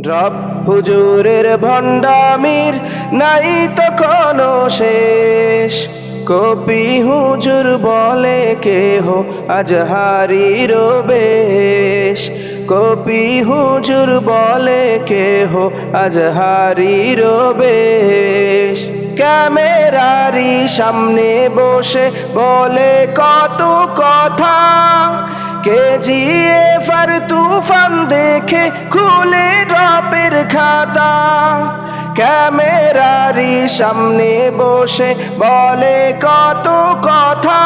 Drop হুজুরের ভণ্ডামির নাই তো কোনো শেষ। কপি হুজুর বলে কেহ আজ হারির বেশ। কপি হুজুর বলে কেহ আজ হারির বেশ। ক্যামেরারি সামনে বসে বলে কত কথা কেজিএফ আর তুফান দেখে খুলে ড্রপের খাতা। ক্যামেরারি সামনে বসে বলে কত কথা।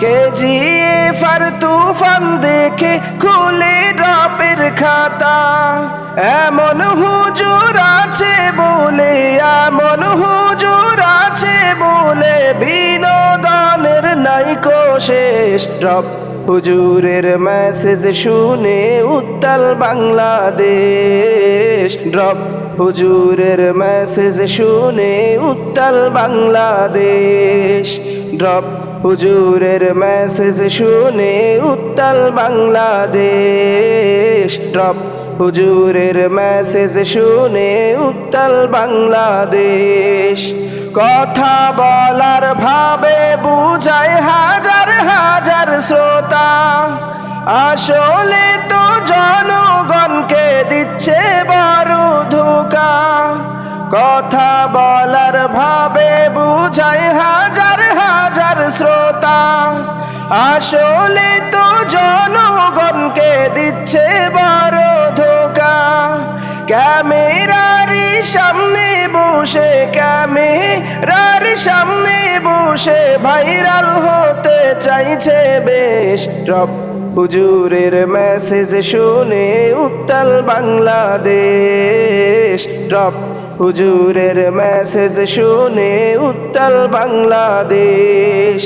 কেজিএফ আর তুফান দেখে খুলে ড্রপের খাতা। এমন হুজুর আছে বলে, এমন হুজুর আছে বলে, বিনোদনের নাইকো শেষ ড্রপ হুজুরের মেসেজ শুনে উত্তাল বাংলাদেশ। ড্রপ হুজুরের মেসেজ শুনে উত্তাল বাংলাদেশ। ড্রপ হুজুরের মেসেজ শুনে উত্তাল বাংলাদেশ। ড্রপ হুজুরের মেসেজ শুনে উত্তাল বাংলাদেশ। কথা বলার ভাবে শ্রোতা, আসলে তো জনগণকে দিচ্ছে বড় ধোকা। কথা বলার ভাবে বুঝায় হাজার হাজার শ্রোতা, আসলে তো জনগণকে দিচ্ছে বড় ধোকা। ক্যামেরারি সামনে বসে, ক্যামেরার সামনে বসে ভাইরাল হতে চাইছে বেশ। ড্রপ হুজুরের মেসেজ শুনে উত্তাল বাংলাদেশ। ড্রপ হুজুরের মেসেজ শুনে উত্তাল বাংলাদেশ।